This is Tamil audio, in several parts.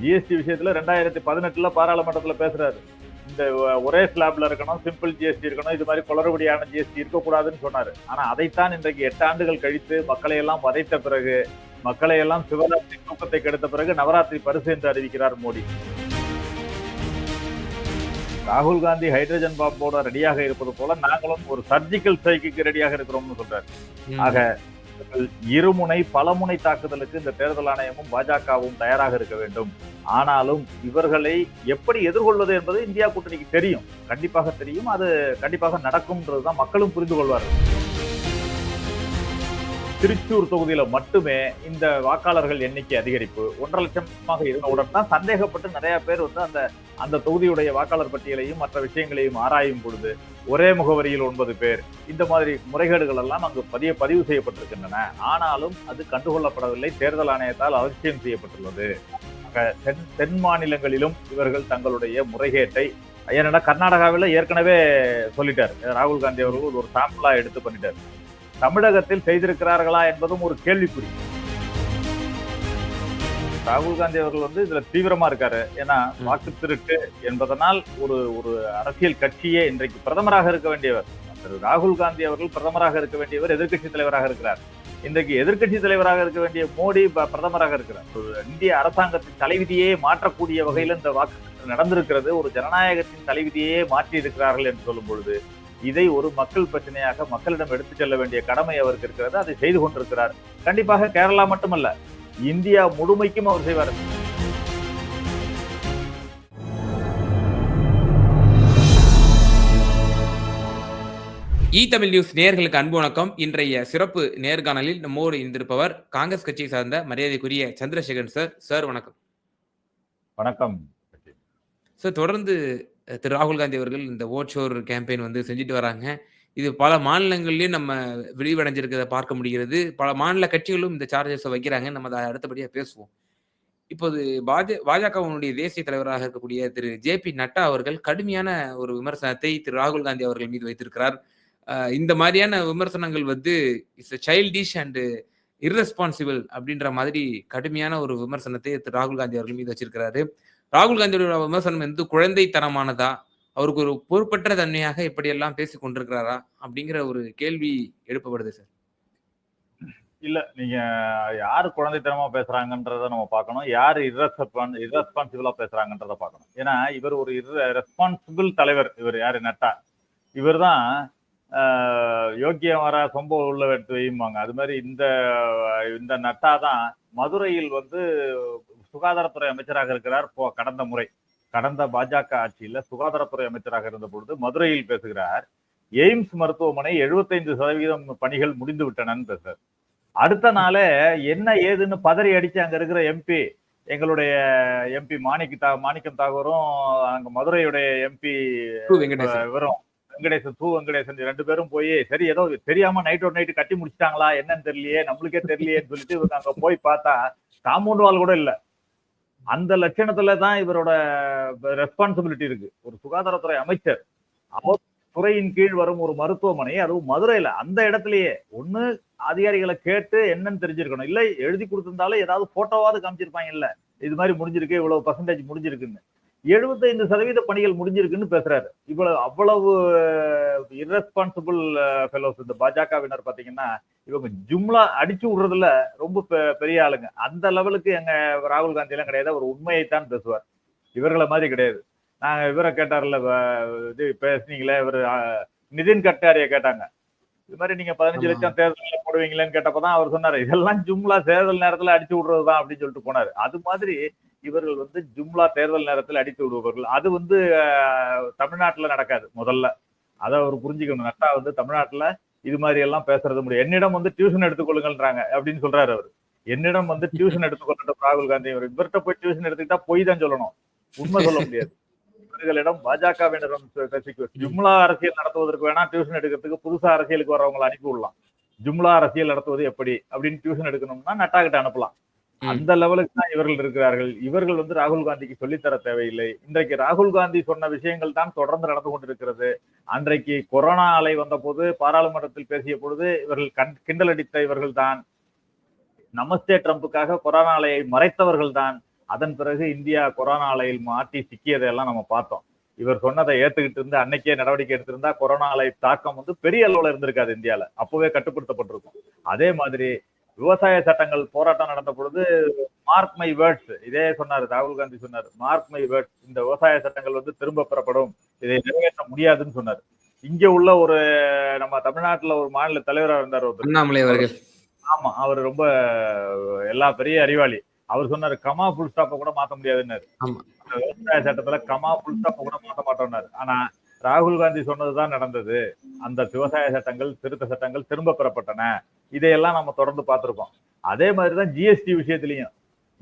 ஜிஎஸ்டி விஷயத்துல ரெண்டாயிரத்தி பதினெட்டுல பாராளுமன்றத்துல பேசுறாரு. இந்த ஒரே ஸ்லாப்ல இருக்கணும் சிம்பிள் ஜிஎஸ்டி இருக்கணும் இது மாதிரி குளறுபடியான ஜிஎஸ்டி இருக்கக்கூடாதுன்னு சொன்னாரு. ஆனா அதைத்தான் இன்றைக்கு எட்டு ஆண்டுகள் கழித்து மக்களை எல்லாம் வதைத்த பிறகு மக்களை எல்லாம் சிவராத்திரி தூக்கத்தை கெடுத்த பிறகு நவராத்திரி பரிசு என்று அறிவிக்கிறார் மோடி. ராகுல் காந்தி ஹைட்ரஜன் பாம்போட ரெடியாக இருப்பது போல நாங்களும் ஒரு சர்ஜிக்கல் ஸ்ட்ரைக்கு ரெடியாக இருக்கிறோம்னு சொல்றாரு. ம். தாக்குதல் இருமுனை பலமுனை தாக்குதலுக்கு இந்த தேர்தல் ஆணையமும் பாஜகவும் தயாராக இருக்க வேண்டும். ஆனாலும் இவர்களை எப்படி எதிர்கொள்வது என்பது இந்தியா கூட்டணிக்கு தெரியும். கண்டிப்பாக தெரியும். அது கண்டிப்பாக நடக்கும்ன்றதுதான் மக்களும் புரிந்து கொள்வார்கள். திருச்சூர் தொகுதியில மட்டுமே இந்த வாக்காளர்கள் எண்ணிக்கை அதிகரிப்பு. ஒன்றரை லட்சமாக இருந்தவுடன் தான் சந்தேகப்பட்டு நிறைய பேர் வந்து அந்த அந்த தொகுதியுடைய வாக்காளர் பட்டியலையும் மற்ற விஷயங்களையும் ஆராயும் பொழுது ஒரே முகவரியில் ஒன்பது பேர். இந்த மாதிரி முறைகேடுகள் எல்லாம் அங்கு பதிய பதிவு செய்யப்பட்டிருக்கின்றன. ஆனாலும் அது கண்டுகொள்ளப்படவில்லை. தேர்தல் ஆணையத்தால் அலட்சியம் செய்யப்பட்டுள்ளது. தென் தென் மாநிலங்களிலும் இவர்கள் தங்களுடைய முறைகேட்டை ஏன்னா கர்நாடகாவில் ஏற்கனவே சொல்லிட்டார். ராகுல் காந்தி அவர்கள் ஒரு சாம்பிளா எடுத்து பண்ணிட்டார். தமிழகத்தில் செய்திருக்கிறார்களா என்பதும் ஒரு கேள்விக்குறி. ராகுல் காந்தி அவர்கள் வந்து இதுல தீவிரமா இருக்காரு. ஏன்னா. வாக்கு திருட்டு என்பதனால் ஒரு ஒரு அரசியல் கட்சியே இன்றைக்கு பிரதமராக இருக்க வேண்டியவர் திரு ராகுல் காந்தி அவர்கள் பிரதமராக இருக்க வேண்டியவர் எதிர்க்கட்சி தலைவராக இருக்கிறார். இன்றைக்கு எதிர்க்கட்சி தலைவராக இருக்க வேண்டிய மோடி பிரதமராக இருக்கிறார். ஒரு இந்திய அரசாங்கத்தின் தலைவிதியே மாற்றக்கூடிய வகையில் இந்த வாக்கு நடந்திருக்கிறது. ஒரு ஜனநாயகத்தின் தலைவிதியே மாற்றி இருக்கிறார்கள் என்று சொல்லும் பொழுது இதை ஒரு மக்கள் பிரச்சனையாக மக்களிடம் எடுத்துச் செல்ல வேண்டிய கடமை அவருக்கு இருக்கிறது. அதை செய்து கொண்டிருக்கிறார். கண்டிப்பாக கேரளா மட்டுமல்ல இந்தியா முழுமைக்கும் அவர் செய்வார். இ தமிழ் நியூஸ் நேயர்களுக்கு அன்பு வணக்கம். இன்றைய சிறப்பு நேர்காணலில் நம்மோடு இருந்திருப்பவர் காங்கிரஸ் கட்சியை சார்ந்த மரியாதைக்குரிய சந்திரசேகரன் சார். சார் வணக்கம். வணக்கம். சார் தொடர்ந்து திரு ராகுல் காந்தி அவர்கள் இந்த ஓட் ஷோர் கேம்பெயின் வந்து செஞ்சுட்டு வராங்க. இது பல மாநிலங்கள்லயும் நம்ம விரிவடைஞ்சிருக்கிறத பார்க்க முடிகிறது. பல மாநில கட்சிகளும் இந்த சார்ஜஸை வைக்கிறாங்க. நம்ம அதை அடுத்தபடியாக பேசுவோம். இப்போது பாஜ பாஜகவினுடைய தேசிய தலைவராக இருக்கக்கூடிய திரு ஜே பி நட்டா அவர்கள் கடுமையான ஒரு விமர்சனத்தை திரு ராகுல் காந்தி அவர்கள் மீது வைத்திருக்கிறார். இந்த மாதிரியான விமர்சனங்கள் வந்து இட்ஸ் சைல்டிஷ் அண்டு இர்ரெஸ்பான்சிபிள் அப்படின்ற மாதிரி கடுமையான ஒரு விமர்சனத்தை திரு ராகுல் காந்தி அவர்கள் மீது வச்சிருக்கிறாரு. ராகுல் காந்தியோட விமர்சனம் வந்து குழந்தைத்தனமானதா? அவருக்கு ஒரு பொறுப்பற்ற தன்மையாக இப்படியெல்லாம் பேசிக் கொண்டிருக்கிறாரா? அப்படிங்கிற ஒரு கேள்வி எழுப்பப்படுது சார். இல்ல நீங்க யாரு குழந்தைத்தனமா பேசுறாங்கன்றத நம்ம பார்க்கணும். யாரு இரஸ்பான் இரஸ்பான்சிபிளா பேசுறாங்கன்றத பார்க்கணும். ஏன்னா இவர் ஒரு ரெஸ்பான்சிபிள் தலைவர். இவர் யாரு? நட்டா. இவர் தான் யோக்கிய வர சொம்ப உள்ள எடுத்து வையும்பாங்க. அது மாதிரி இந்த இந்த நட்டா தான் மதுரையில் வந்து சுகாதாரத்துறை அமைச்சராக இருக்கிறார் போ- கடந்த முறை. கடந்த பாஜக ஆட்சியில சுகாதாரத்துறை அமைச்சராக இருந்த பொழுது மதுரையில் பேசுகிறார் எய்ம்ஸ் மருத்துவமனை 75% சதவீதம் பணிகள் முடிந்து விட்டனன்னு பேசுறார். அடுத்த நாளே என்ன ஏதுன்னு பதறி அடிச்சு அங்க இருக்கிற எம்பி எங்களுடைய எம்பி மாணிக் தா மாணிக்கம் தாகூரும் அங்க மதுரையுடைய எம்பி இவரும் வெங்கடேசன் தூ வெங்கடேசன் ரெண்டு பேரும் போய் சரி ஏதோ தெரியாம நைட் ஒரு நைட்டு கட்டி முடிச்சிட்டாங்களா? என்னன்னு தெரியலையே நம்மளுக்கே தெரியலையேன்னு சொல்லிட்டு இவங்க அங்க போய் பார்த்தா காம்பவுண்ட் வால் கூட இல்ல. அந்த லட்சணத்துல தான் இவரோட ரெஸ்பான்சிபிலிட்டி இருக்கு. ஒரு சுகாதாரத்துறை அமைச்சர் அவர் துறையின் கீழ் வரும் ஒரு மருத்துவமனை அதுவும் மதுரையில அந்த இடத்துலயே. ஒண்ணு அதிகாரிகளை கேட்டு என்னன்னு தெரிஞ்சிருக்கணும். இல்ல எழுதி கொடுத்திருந்தாலும் ஏதாவது போட்டோவாவது காமிச்சிருப்பாங்க இல்ல. இது மாதிரி முடிஞ்சிருக்கு இவ்வளவு பர்சன்டேஜ் முடிஞ்சிருக்குன்னு. 75% சதவீத பணிகள் முடிஞ்சிருக்குன்னு பேசுறாரு. இவ்வளவு அவ்வளவு இரஸ்பான்சிபிள் ஃபெலோஸ் இந்த பாஜகவினர் பாத்தீங்கன்னா இவங்க ஜும்லா அடிச்சு விடுறதுல ரொம்ப பெரிய ஆளுங்க. அந்த லெவலுக்கு எங்க ராகுல் காந்தி எல்லாம் கிடையாது. ஒரு உண்மையைத்தான் பேசுவார். இவர்களை மாதிரி கிடையாது. நாங்க இவரை கேட்டார்ல இது பேசுனீங்களே இவர் நிதின் கட்காரிய கேட்டாங்க. இது மாதிரி நீங்க பதினஞ்சு. லட்சம் தேர்தலில் போடுவீங்களேன்னு கேட்டப்பதான் அவர் சொன்னாரு. இதெல்லாம் ஜும்லா தேர்தல் நேரத்துல அடிச்சு விடுறதுதான் அப்படின்னு சொல்லிட்டு போனாரு. அது மாதிரி இவர்கள் வந்து ஜும்லா தேர்தல் நேரத்தில் அடித்து விடுபவர்கள். அது வந்து தமிழ்நாட்டில் தமிழ்நாட்டுல நடக்காது முதல்ல. அதை அவர் புரிஞ்சுக்கணும். நட்டா வந்து தமிழ்நாட்டுல இது மாதிரி எல்லாம் பேசுறது முடியும் என்னிடம் வந்து டியூஷன் எடுத்துக்கொள்ளுங்கன்றாங்க அப்படின்னு சொல்றாரு அவர். என்னிடம் வந்து டியூஷன் எடுத்துக்கொள்ளட்டும் ராகுல் காந்தி அவர். இவர்கிட்ட போய் டியூஷன் எடுத்துக்கிட்டா பொய் தான் சொல்லணும். உண்மை சொல்ல முடியாது. இவர்களிடம் பாஜகவினரிடம் பேசிக்க ஜும்லா அரசியல் நடத்துவதற்கு வேணா டியூஷன் எடுக்கிறதுக்கு புதுசா அரசியலுக்கு வரவங்களை அனுப்பி விடலாம். ஜும்லா அரசியல் நடத்துவது எப்படி அப்படின்னு டியூஷன் எடுக்கணும்னா நட்டா கிட்ட அனுப்பலாம். அந்த லெவலுக்கு தான் இவர்கள் இருக்கிறார்கள். இவர்கள் வந்து ராகுல் காந்திக்கு சொல்லித்தர தேவையில்லை. இன்றைக்கு ராகுல் காந்தி சொன்ன விஷயங்கள் தான் தொடர்ந்து நடந்து கொண்டிருக்கிறது. அன்றைக்கு கொரோனா அலை வந்த போது பாராளுமன்றத்தில் பேசிய பொழுது இவர்கள் கண் கிண்டல் அடித்த இவர்கள் தான். நமஸ்தே ட்ரம்புக்காக கொரோனா அலையை மறைத்தவர்கள் தான். அதன் பிறகு இந்தியா கொரோனா அலையில் மாட்டி சிக்கியதையெல்லாம் நம்ம பார்த்தோம். இவர் சொன்னதை ஏத்துக்கிட்டு இருந்து அன்னைக்கே நடவடிக்கை எடுத்திருந்தா கொரோனா அலை தாக்கம் வந்து பெரிய அளவுல இருந்திருக்காது இந்தியால. அப்பவே கட்டுப்படுத்தப்பட்டிருக்கும். அதே மாதிரி விவசாய சட்டங்கள் போராட்டம் நடந்த பொழுது மார்க் மை வேர்ட்ஸ் இதே சொன்னாரு ராகுல் காந்தி சொன்னார். மார்க் மை வேர்ட்ஸ் இந்த விவசாய சட்டங்கள் வந்து திரும்ப பெறப்படும். இதை நிறைவேற்ற முடியாதுன்னு சொன்னார். இங்க உள்ள ஒரு நம்ம தமிழ்நாட்டுல ஒரு மாநில தலைவரா இருந்தார் அண்ணாமலை அவர்கள். ஆமா அவர் ரொம்ப எல்லா பெரிய அறிவாளி. அவர் சொன்னாரு கமா புல் ஸ்டாப்ப கூட மாத்த முடியாதுன்னாரு. விவசாய சட்டத்துல கமா புல் ஸ்டாப்ப கூட மாத்த மாட்டோம்னாரு. ஆனா ராகுல் காந்தி சொன்னதுதான் நடந்தது. அந்த விவசாய சட்டங்கள் திருத்த சட்டங்கள் திரும்ப பெறப்பட்டன. இதையெல்லாம் நம்ம தொடர்ந்து பார்த்துருக்கோம். அதே மாதிரிதான் ஜிஎஸ்டி விஷயத்துலையும்.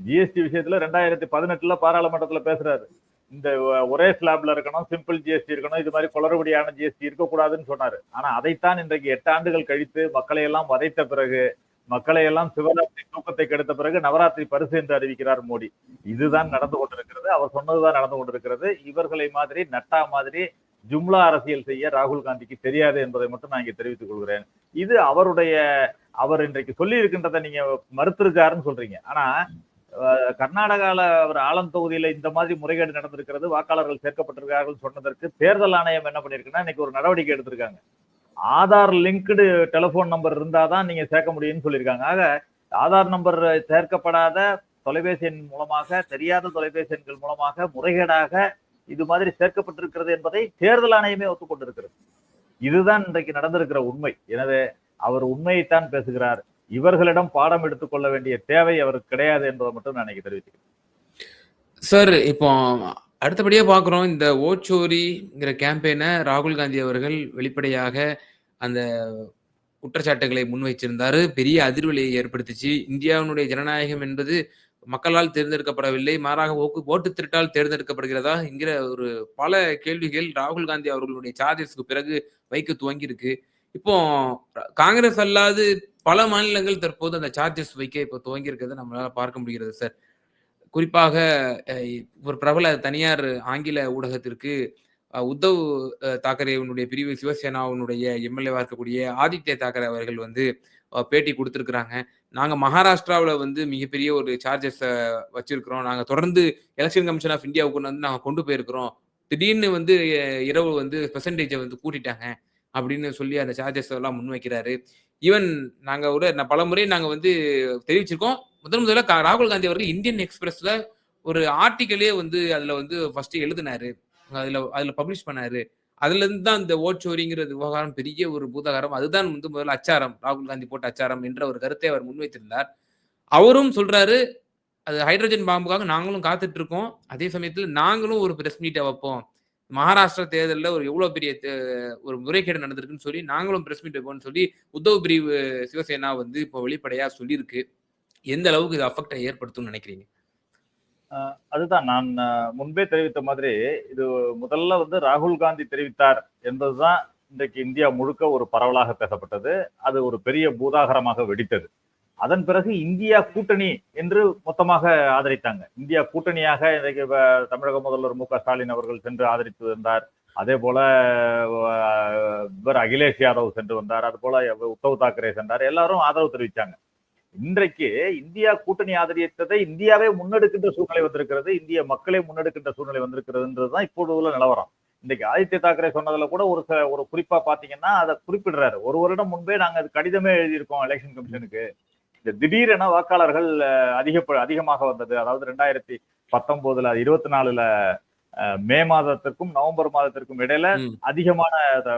ஜிஎஸ்டி விஷயத்துல ரெண்டாயிரத்தி பதினெட்டுல பாராளுமன்றத்துல பேசுறாரு. இந்த ஒரே ஸ்லாப்ல இருக்கணும் சிம்பிள் ஜிஎஸ்டி இருக்கணும் இது மாதிரி குளறுபடியான ஜிஎஸ்டி இருக்கக்கூடாதுன்னு சொன்னாரு. ஆனா அதைத்தான் இன்றைக்கு எட்டு ஆண்டுகள் கழித்து மக்களை எல்லாம் வதைத்த பிறகு மக்களை எல்லாம் சிவராத்திரி தூக்கத்தை கெடுத்த பிறகு நவராத்திரி பரிசு என்று அறிவிக்கிறார் மோடி. இதுதான் நடந்து கொண்டிருக்கிறது. அவர் சொன்னதுதான் நடந்து கொண்டிருக்கிறது. இவர்களை மாதிரி நட்டா மாதிரி ஜும்லா அரசியல் செய்ய ராகுல் காந்திக்கு தெரியாது என்பதை மட்டும் நான் இங்கே தெரிவித்துக் கொள்கிறேன். இது அவருடைய அவர் இன்றைக்கு சொல்லி இருக்கின்றதை நீங்க மறுத்திருக்காருன்னு சொல்றீங்க. ஆனா கர்நாடகால அவர் ஆலம் தொகுதியில இந்த மாதிரி முறைகேடு நடந்திருக்கிறது வாக்காளர்கள் சேர்க்கப்பட்டிருக்கார்கள் சொன்னதற்கு தேர்தல் ஆணையம் என்ன பண்ணிருக்குன்னா இன்னைக்கு ஒரு நடவடிக்கை எடுத்திருக்காங்க. ஆதார் லிங்க்டு டெலிபோன் நம்பர் இருந்தாதான் நீங்க சேர்க்க முடியும்னு சொல்லியிருக்காங்க. ஆக ஆதார் நம்பர் சேர்க்கப்படாத தொலைபேசி எண் மூலமாக தெரியாத தொலைபேசி எண்கள் மூலமாக முறைகேடாக இது மாதிரி சேர்க்கப்பட்டிருக்கிறது என்பதை தேர்தல் ஆணையமே ஒத்துக்கொண்டிருக்கிறது. இதுதான் இன்றைக்கு நடந்திருக்கிற உண்மை. எனவே அவர் உண்மையைத்தான் பேசுகிறார். இவர்களிடம் பாடம் எடுத்துக்கொள்ள வேண்டிய தேவை அவருக்கு கிடையாது என்பதை மட்டும் நான் இன்னைக்கு தெரிவித்துக்கிறேன். சார் இப்போ அடுத்தபடியா பார்க்குறோம். இந்த ஓச்சோரிங்கிற கேம்பெயினை ராகுல் காந்தி அவர்கள் வெளிப்படையாக அந்த குற்றச்சாட்டுகளை முன்வைச்சிருந்தாரு. பெரிய அதிர்வலையை ஏற்படுத்துச்சு. இந்தியாவினுடைய ஜனநாயகம் என்பது மக்களால் தேர்ந்தெடுக்கப்படவில்லை. மாறாக ஓக்கு ஓட்டு திருட்டால் தேர்ந்தெடுக்கப்படுகிறதா? என்கிற ஒரு பல கேள்விகள் ராகுல் காந்தி அவர்களுடைய சார்ஜஸ்க்கு பிறகு வைக்க துவங்கியிருக்கு. இப்போ காங்கிரஸ் அல்லாது பல மாநிலங்கள் தற்போது அந்த சார்ஜஸ் வைக்க இப்போ துவங்கியிருக்கிறது நம்மளால பார்க்க முடிகிறது சார். குறிப்பாக ஒரு பிரபல தனியார் ஆங்கில ஊடகத்திற்கு உத்தவ் தாக்கரேவனுடைய பிரிவு சிவசேனாவினுடைய எம்எல்ஏவா இருக்கக்கூடிய ஆதித்ய தாக்கரே அவர்கள் வந்து பேட்டி கொடுத்துருக்குறாங்க. நாங்கள் மகாராஷ்டிராவில் வந்து மிகப்பெரிய ஒரு சார்ஜஸை வச்சிருக்கிறோம். நாங்கள் தொடர்ந்து எலெக்ஷன் கமிஷன் ஆஃப் இந்தியாவுக்கு வந்து நாங்கள் கொண்டு போயிருக்கிறோம். திடீர்னு வந்து இரவு வந்து பெர்சன்டேஜை வந்து கூட்டிட்டாங்க அப்படின்னு சொல்லி அந்த சார்ஜஸ் எல்லாம் முன்வைக்கிறாரு. ஈவன் நாங்கள் ஒரு நான் பல முறை நாங்கள் வந்து தெரிவிச்சிருக்கோம். முதன் முதல்ல ராகுல் காந்தி அவர்கள் இந்தியன் எக்ஸ்பிரஸ்ல ஒரு ஆர்டிக்கலே வந்து அதில் வந்து ஃபர்ஸ்ட் எழுதினாரு. அதில் அதில் பப்ளிஷ் பண்ணாரு. அதுல இருந்து தான் இந்த ஓட்சோரிங்கிறது விவகாரம் பெரிய ஒரு பூதாகாரம். அதுதான் வந்து முதல்ல அச்சாரம் ராகுல் காந்தி போட்ட அச்சாரம் என்ற ஒரு கருத்தை அவர் முன்வைத்திருந்தார். அவரும் சொல்றாரு அது ஹைட்ரஜன் பாம்புக்காக நாங்களும் காத்துட்டு இருக்கோம் அதே சமயத்துல நாங்களும் ஒரு பிரஸ் மீட்டை வைப்போம். மகாராஷ்டிரா தேர்தலில் ஒரு எவ்வளோ பெரிய ஒரு முறைகேடு நடந்திருக்குன்னு சொல்லி நாங்களும் பிரஸ் மீட் வைப்போம்னு சொல்லி உத்தவ் பிரிவு சிவசேனா வந்து இப்போ வெளிப்படையா சொல்லியிருக்கு. எந்த அளவுக்கு இது அஃபெக்டை ஏற்படுத்தும்னு நினைக்கிறீங்க? அதுதான். நான் முன்பே தெரிவித்த மாதிரி இது முதல்ல வந்து ராகுல் காந்தி தெரிவித்தார் என்பதுதான் இன்றைக்கு இந்தியா முழுக்க ஒரு பரவலாக பேசப்பட்டது. அது ஒரு பெரிய பூதாகரமாக வெடித்தது. அதன் பிறகு இந்தியா கூட்டணி என்று மொத்தமாக ஆதரித்தாங்க. இந்தியா கூட்டணியாக இன்றைக்கு தமிழக முதல்வர் மு க ஸ்டாலின் அவர்கள் சென்று ஆதரித்து வந்தார். அதே போல இவர் அகிலேஷ் யாதவ் சென்று வந்தார். அது போல உத்தவ் தாக்கரே சென்றார். எல்லாரும் ஆதரவு தெரிவித்தாங்க இன்றைக்கு இந்தியா கூட்டணி ஆதரித்ததை இந்தியாவே முன்னெடுக்கின்ற சூழ்நிலை வந்திருக்கிறது இந்திய மக்களே முன்னெடுக்கின்ற சூழ்நிலை வந்திருக்கிறதுன்றதுதான் இப்போது உள்ள நிலவரம். இன்னைக்கு ஆதித்ய தாக்கரே சொன்னதுல கூட ஒரு ஒரு குறிப்பா பாத்தீங்கன்னா அதை குறிப்பிடுறாரு. ஒரு வருடம் முன்பே நாங்க அது கடிதமே எழுதியிருக்கோம் எலெக்ஷன் கமிஷனுக்கு இந்த திடீரென வாக்காளர்கள் அதிக அதிகமாக வந்தது. அதாவது ரெண்டாயிரத்தி பத்தொன்பதுல இருபத்தி நாலுல மே மாதத்திற்கும் நவம்பர் மாதத்திற்கும் இடையில. அதிகமான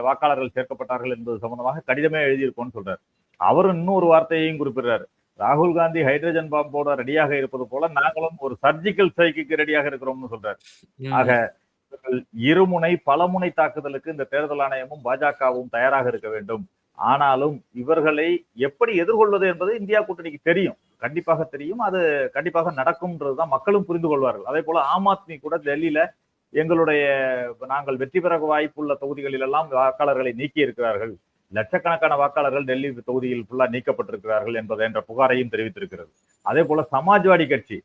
வாக்காளர்கள் சேர்க்கப்பட்டார்கள் என்பது சம்பந்தமாக கடிதமே எழுதியிருக்கோம்னு சொல்றாரு. அவர் இன்னும் ஒரு வார்த்தையையும் குறிப்பிடுறாரு. ராகுல் காந்தி ஹைட்ரஜன் பாம்போட ரெடியாக இருப்பது போல நாங்களும் ஒரு சர்ஜிக்கல் ஸ்ட்ரைக்கு ரெடியாக இருக்கிறோம்னு சொல்றாரு. ஆக இருமுனை பலமுனை தாக்குதலுக்கு இந்த தேர்தல் ஆணையமும் பாஜகவும் தயாராக இருக்க வேண்டும். ஆனாலும் இவர்களை எப்படி எதிர்கொள்வது என்பது இந்தியா கூட்டணிக்கு தெரியும். கண்டிப்பாக தெரியும். அது கண்டிப்பாக நடக்கும்ன்றதுதான் மக்களும் புரிந்து கொள்வார்கள். அதே போல ஆம் ஆத்மி கூட டெல்லியில எங்களுடைய நாங்கள் வெற்றி பெற வாய்ப்புள்ள தொகுதிகளில் எல்லாம் வாக்காளர்களை நீக்கி இருக்கிறார்கள் லட்சக்கணக்கான வாக்காளர்கள் டெல்லி தொகுதியில் ஃபுல்லா நீக்கப்பட்டிருக்கிறார்கள் என்பது என்ற புகாரையும் தெரிவித்திருக்கிறது. அதே போல சமாஜ்வாடி கட்சி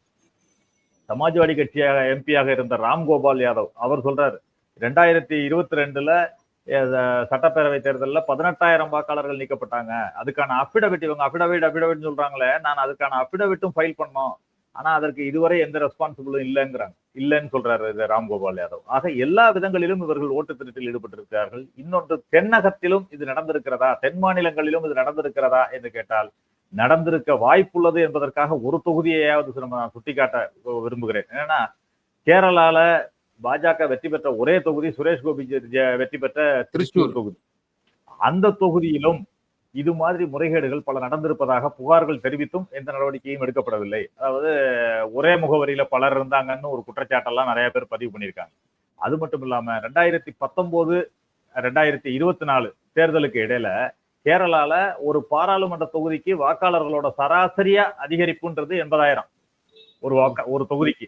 சமாஜ்வாடி கட்சியாக எம்பியாக இருந்த ராம்கோபால் யாதவ் அவர் சொல்றாரு ரெண்டாயிரத்தி இருபத்தி ரெண்டுல சட்டப்பேரவை தேர்தலில் பதினெட்டாயிரம் வாக்காளர்கள் நீக்கப்பட்டாங்க. அதுக்கான அஃபிடவிட் இவங்க அஃபிடவிட் அஃபிடவிட் சொல்றாங்களே நான் அதுக்கான அஃபிடவிட்டும் ஃபைல் பண்ணோம் ஆனா அதற்கு இதுவரை எந்த ரெஸ்பான்சிபிளும் இல்லைங்கிறாங்க. இல்லைன்னு சொல்றாரு இது ராம்கோபால் யாதவ். ஆக எல்லா விதங்களிலும் இவர்கள் ஓட்டு திருட்டில் ஈடுபட்டிருக்கிறார்கள். இன்னொன்று தென்னகத்திலும் இது நடந்திருக்கிறதா? தென் மாநிலங்களிலும் இது நடந்திருக்கிறதா என்று கேட்டால் நடந்திருக்க வாய்ப்புள்ளது என்பதற்காக ஒரு தொகுதியையாவது நம்ம நான் சுட்டிக்காட்ட விரும்புகிறேன். என்னன்னா கேரளால பாஜக வெற்றி பெற்ற ஒரே தொகுதி சுரேஷ் கோபி வெற்றி பெற்ற திருச்சூர். தொகுதி. அந்த தொகுதியிலும் இது மாதிரி முறைகேடுகள் பல நடந்திருப்பதாக புகார்கள் தெரிவித்தும் எந்த நடவடிக்கையும் எடுக்கப்படவில்லை. அதாவது ஒரே முகவரியில பலர் இருந்தாங்கன்னு ஒரு குற்றச்சாட்டெல்லாம் நிறைய பேர் பதிவு பண்ணியிருக்காங்க. அது மட்டும் இல்லாம ரெண்டாயிரத்தி பத்தொன்பது ரெண்டாயிரத்தி இருபத்தி நாலு தேர்தலுக்கு இடையில கேரளால ஒரு பாராளுமன்ற தொகுதிக்கு வாக்காளர்களோட சராசரியா அதிகரிப்புன்றது எண்பதாயிரம். ஒரு வாக்கா ஒரு தொகுதிக்கு.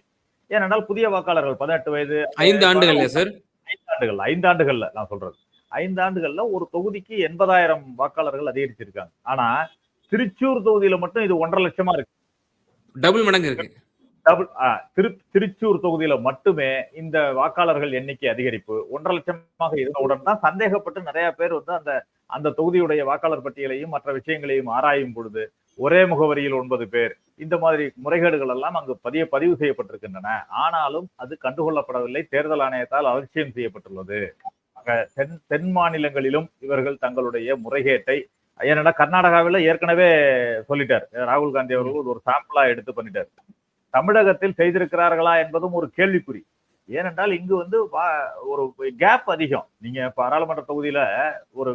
ஏனென்றால் புதிய வாக்காளர்கள் பதினெட்டு வயது ஐந்து ஆண்டுகள்ல சார்? ஐந்தாண்டுகள் ஐந்தாண்டுகள்ல நான் சொல்றது. ஐந்தாண்டுகள்ல ஒரு தொகுதிக்கு எண்பதாயிரம் வாக்காளர்கள் அதிகரிச்சிருக்காங்க. ஆனா திருச்சூர் தொகுதியில மட்டும் இது ஒன்றரை லட்சமா இருக்கு. டபுள் மடங்கு இருக்கு. டபுள் திரு திருச்சூர் தொகுதியில மட்டுமே இந்த வாக்காளர்கள் எண்ணிக்கை அதிகரிப்பு ஒன்றரை லட்சமாக இருந்தவுடன் தான் சந்தேகப்பட்டு நிறைய பேர் வந்து அந்த அந்த தொகுதியுடைய வாக்காளர் பட்டியலையும் மற்ற விஷயங்களையும் ஆராயும் பொழுது ஒரே முகவரியில் ஒன்பது பேர். இந்த மாதிரி முறைகேடுகள் எல்லாம் அங்கு பதிய பதிவு செய்யப்பட்டிருக்கின்றன. ஆனாலும் அது கண்டுகொள்ளப்படவில்லை. தேர்தல் ஆணையத்தால் அலட்சியம் செய்யப்பட்டுள்ளது. தென் தென் மாநிலங்களிலும் இவர்கள் தங்களுடைய முறைகேட்டை ஏன்னா கர்நாடகாவில் ஏற்கனவே சொல்லிட்டார். ராகுல் காந்தி அவர்கள் ஒரு சாம்பிளா எடுத்து பண்ணிட்டார். தமிழகத்தில் செய்திருக்கிறார்களா என்பதும் ஒரு கேள்விக்குறி. ஏனென்றால் இங்கு வந்து ஒரு கேப் அதிகம். நீங்க பாராளுமன்ற தொகுதியில ஒரு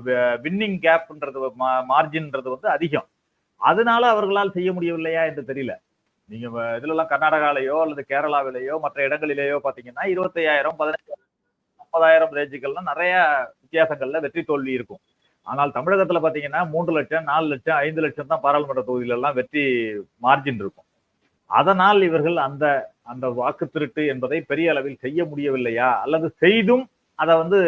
வின்னிங் கேப்ன்றது மார்ஜின்ன்றது வந்து அதிகம். அதனால அவர்களால் செய்ய முடியவில்லையா என்று தெரியல. நீங்க இதுலலாம் இதுல கர்நாடகாவிலேயோ அல்லது கேரளாவிலேயோ மற்ற இடங்களிலேயோ பாத்தீங்கன்னா இருபத்தையாயிரம் பதினஞ்சாயிரம் முப்பதாயிரம் ரேஞ்சுகள்லாம் நிறைய வித்தியாசங்கள்ல வெற்றி தோல்வி இருக்கும். ஆனால் தமிழகத்துல பாத்தீங்கன்னா மூன்று லட்சம் நாலு லட்சம் ஐந்து லட்சம் தான் பாராளுமன்ற தொகுதியில எல்லாம் வெற்றி மார்ஜின் இருக்கும். அதனால் இவர்கள் அந்த அந்த வாக்கு திருட்டு என்பதை பெரிய அளவில் செய்ய முடியவில்லையா? அல்லது செய்தும் அதை வந்து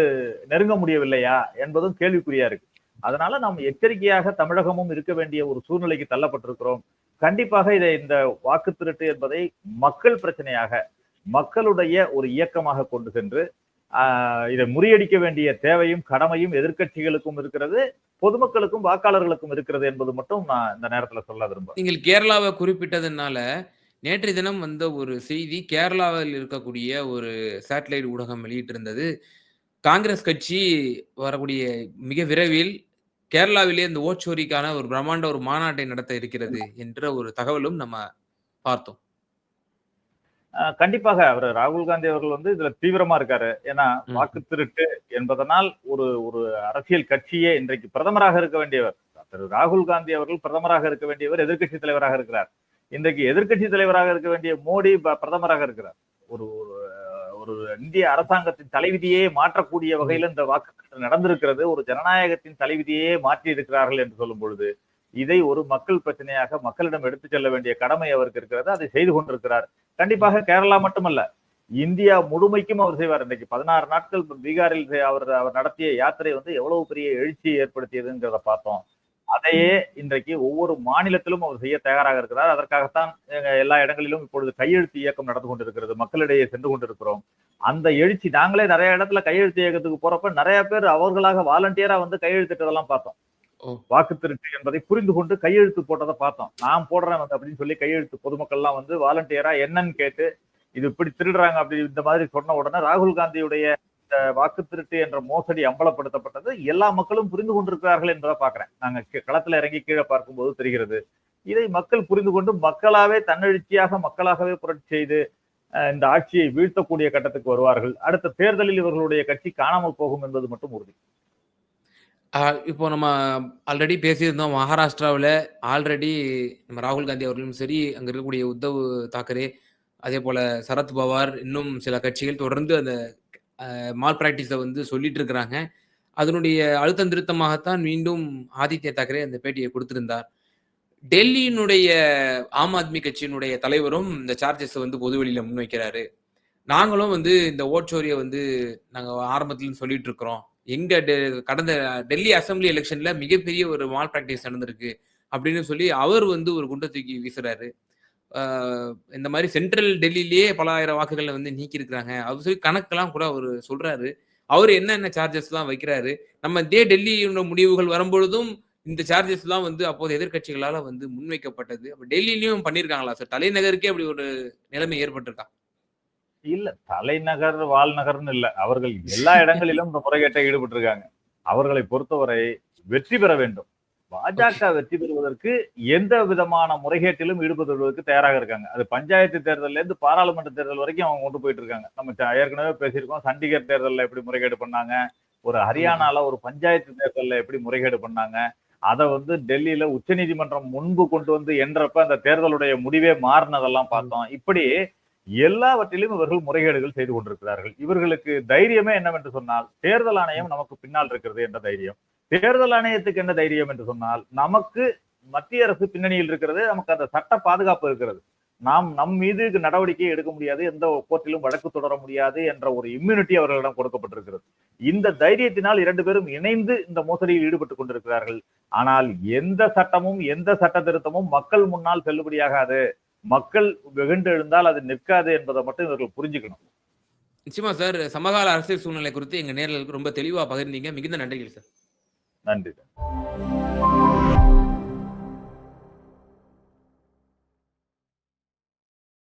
நெருங்க முடியவில்லையா? என்பதும் கேள்விக்குறியா இருக்கு. அதனால நாம் எச்சரிக்கையாக தமிழகமும் இருக்க வேண்டிய ஒரு சூழ்நிலைக்கு தள்ளப்பட்டிருக்கிறோம். கண்டிப்பாக இதை இந்த வாக்கு திருட்டு என்பதை மக்கள் பிரச்சனையாக மக்களுடைய ஒரு இயக்கமாக கொண்டு சென்று இதை முறியடிக்க வேண்டிய தேவையும் கடமையும் எதிர்க்கட்சிகளுக்கும் இருக்கிறது பொதுமக்களுக்கும் வாக்காளர்களுக்கும் இருக்கிறது என்பது மட்டும் நான் இந்த நேரத்தில் சொல்ல விரும்புகிறேன் நீங்கள் கேரளாவை குறிப்பிட்டதுனால நேற்றைய தினம் வந்த ஒரு செய்தி கேரளாவில் இருக்கக்கூடிய ஒரு சேட்டலைட் ஊடகம் வெளியிட்டிருந்தது. காங்கிரஸ் கட்சி வரக்கூடிய மிக விரைவில் கேரளாவிலே இந்த ஓச்சோரிக்கான ஒரு பிரம்மாண்ட ஒரு மாநாட்டை நடத்த இருக்கிறது என்ற ஒரு தகவலும் நம்ம பார்த்தோம். கண்டிப்பாக அவர் ராகுல் காந்தி அவர்கள் வந்து இதுல தீவிரமா இருக்காரு. ஏன்னா. வாக்கு திருட்டு என்பதனால் ஒரு ஒரு அரசியல் கட்சியே இன்றைக்கு பிரதமராக இருக்க வேண்டியவர். திரு ராகுல் காந்தி அவர்கள் பிரதமராக இருக்க வேண்டியவர் எதிர்க்கட்சி தலைவராக இருக்கிறார். இன்றைக்கு எதிர்க்கட்சி தலைவராக இருக்க வேண்டிய மோடி பிரதமராக இருக்கிறார். ஒரு ஒரு ஒரு இந்திய அரசாங்கத்தின் தலைவிதியே மாற்றக்கூடிய வகையில் இந்த வாக்கு நடந்திருக்கிறது. ஒரு ஜனநாயகத்தின் தலைவிதியே மாற்றி இருக்கிறார்கள் என்று சொல்லும் பொழுது இதை ஒரு மக்கள் பிரச்சனையாக மக்களிடம் எடுத்துச் செல்ல வேண்டிய கடமை அவருக்கு இருக்கிறது. அதை செய்து கொண்டிருக்கிறார். கண்டிப்பாக கேரளா மட்டுமல்ல இந்தியா முழுமைக்கும் அவர் செய்வார். இன்னைக்கு பதினாறு நாட்கள் பீகாரில் அவர் அவர் நடத்திய யாத்திரை வந்து எவ்வளவு பெரிய எழுச்சியை ஏற்படுத்தியதுங்கிறத பார்த்தோம். அதையே இன்றைக்கு ஒவ்வொரு மாநிலத்திலும் அவர் செய்ய தயாராக இருக்கிறார். அதற்காகத்தான் எல்லா இடங்களிலும் இப்பொழுது கையெழுத்து இயக்கம் நடந்து கொண்டிருக்கிறது. மக்களிடையே சென்று கொண்டிருக்கிறோம். அந்த எழுச்சி நாங்களே நிறைய இடத்துல கையெழுத்து இயக்கத்துக்கு போறப்ப நிறைய பேர் அவர்களாக வாலண்டியரா வந்து கையெழுத்திட்டதெல்லாம் பார்த்தோம். வாக்கு திருட்டு என்பதை புரிந்து கொண்டு கையெழுத்து போட்டதை பார்த்தோம். நான் போடுறேன் வந்து அப்படின்னு சொல்லி கையெழுத்து பொதுமக்கள்லாம் வந்து வாலண்டியரா என்னன்னு கேட்டு இது இப்படி திருடுறாங்க அப்படி இந்த மாதிரி சொன்ன உடனே ராகுல் காந்தியுடைய இந்த வாக்கு திருட்டு என்ற மோசடி அம்பலப்படுத்தப்பட்டது. எல்லா மக்களும் புரிந்து கொண்டிருக்கிறார்கள் என்பதை பாக்குறேன் நாங்க களத்துல இறங்கி கீழே பார்க்கும்போது தெரிகிறது. இதை மக்கள் புரிந்து கொண்டு மக்களாவே தன்னெழுச்சியாக மக்களாகவே புரட்சி செய்து இந்த ஆட்சியை வீழ்த்தக்கூடிய கட்டத்துக்கு வருவார்கள். அடுத்த தேர்தலில் இவர்களுடைய கட்சி காணாமல் போகும் என்பது மட்டும் உறுதி. ஆஹ் இப்போ நம்ம ஆல்ரெடி பேசியிருந்தோம் மகாராஷ்டிராவில் ஆல்ரெடி நம்ம ராகுல் காந்தி அவர்களும் சரி அங்கே இருக்கக்கூடிய உத்தவ் தாக்கரே அதே போல் சரத் பவார் இன்னும் சில கட்சிகள் தொடர்ந்து அந்த மால் பிராக்டிஸை வந்து சொல்லிட்டு இருக்கிறாங்க. அதனுடைய அழுத்தம் திருத்தமாகத்தான் மீண்டும் ஆதித்ய தாக்கரே அந்த பேட்டியை கொடுத்திருந்தார். டெல்லியினுடைய ஆம் ஆத்மி கட்சியினுடைய தலைவரும் இந்த சார்ஜஸ் வந்து பொதுவெளியில முன்வைக்கிறாரு. நாங்களும் வந்து இந்த ஓட்சோரியை வந்து நாங்க ஆரம்பத்துல சொல்லிட்டு இருக்கிறோம். எங்க டெ- கடந்த டெல்லி அசெம்பிளி எலெக்ஷன்ல மிகப்பெரிய ஒரு மால் பிராக்டிஸ் நடந்திருக்கு அப்படின்னு சொல்லி அவர் வந்து ஒரு குண்டை தூக்கி வீசுறாரு இந்த மாதிரி சென்ட்ரல் டெல்லியிலேயே பல ஆயிரம் வாக்குகளை வந்து நீக்கி இருக்கிறாங்க அவர் சொல்லி கணக்கெல்லாம் கூட அவர் சொல்றாரு அவர் என்னென்ன சார்ஜஸ் எல்லாம் வைக்கிறாரு நம்ம இதே டெல்லியோட முடிவுகள் வரும்பொழுதும் இந்த சார்ஜஸ் எல்லாம் வந்து அப்போது எதிர்க்கட்சிகளால வந்து முன்வைக்கப்பட்டது. அப்ப டெல்லிலயும் பண்ணியிருக்காங்களா சார்? தலைநகருக்கே அப்படி ஒரு நிலைமை ஏற்பட்டிருக்கா? இல்ல. தலைநகர், வால்நகர்ன்னு இல்ல. அவர்கள் எல்லா இடங்களிலும் இந்த முறைகேட்டை ஈடுபட்டிருக்காங்க. அவர்களை பொறுத்தவரை வெற்றி பெற வேண்டும். பாஜக வெற்றி பெறுவதற்கு எந்த விதமான முறைகேட்டிலும் ஈடுபடுவதற்கு தயாராக இருக்காங்க. அது பஞ்சாயத்து தேர்தல்ல இருந்து பாராளுமன்ற தேர்தல் வரைக்கும் அவங்க கொண்டு போயிட்டு இருக்காங்க. நம்ம ஏற்கனவே பேசியிருக்கோம். சண்டிகர் தேர்தல்ல எப்படி முறைகேடு பண்ணாங்க. ஒரு ஹரியானால ஒரு பஞ்சாயத்து தேர்தல்ல எப்படி முறைகேடு பண்ணாங்க. அத வந்து டெல்லியில உச்சநீதிமன்றம் முன்பு கொண்டு வந்து என்றப்ப அந்த தேர்தலுடைய முடிவே மாறுனதெல்லாம் பார்த்தோம். இப்படி எல்லாவற்றிலும் இவர்கள் முறைகேடுகள் செய்து கொண்டிருக்கிறார்கள். இவர்களுக்கு தைரியமே என்னவென்று சொன்னால், தேர்தல் ஆணையம் நமக்கு பின்னால் இருக்கிறது என்ற தைரியம். தேர்தல் ஆணையத்துக்கு என்ன தைரியம் என்று சொன்னால், நமக்கு மத்திய அரசு பின்னணியில் இருக்கிறது. நமக்கு அந்த சட்ட பாதுகாப்பு இருக்கிறது. நாம் நம் மீது நடவடிக்கை எடுக்க முடியாது. எந்த கோர்ட்டிலும் வழக்கு தொடர முடியாது என்ற ஒரு இம்யூனிட்டி அவர்களிடம் கொடுக்கப்பட்டிருக்கிறது. இந்த தைரியத்தினால் இரண்டு பேரும் இணைந்து இந்த மோசடியில் ஈடுபட்டுக் கொண்டிருக்கிறார்கள். ஆனால் எந்த சட்டமும், எந்த சட்ட திருத்தமும் மக்கள் முன்னால் செல்லுபடியாகாது. மக்கள் வெகுண்டு எழுந்தால் அது நிற்காது என்பதை மட்டும் இவர்கள் புரிஞ்சுக்கணும். நிச்சயமா சார். சமகால அரசியல் சூழ்நிலை குறித்து எங்க நேயர்களுக்கு ரொம்ப தெளிவா பகிர்ந்தீங்க. மிகுந்த நன்றிகள் சார். நன்றி.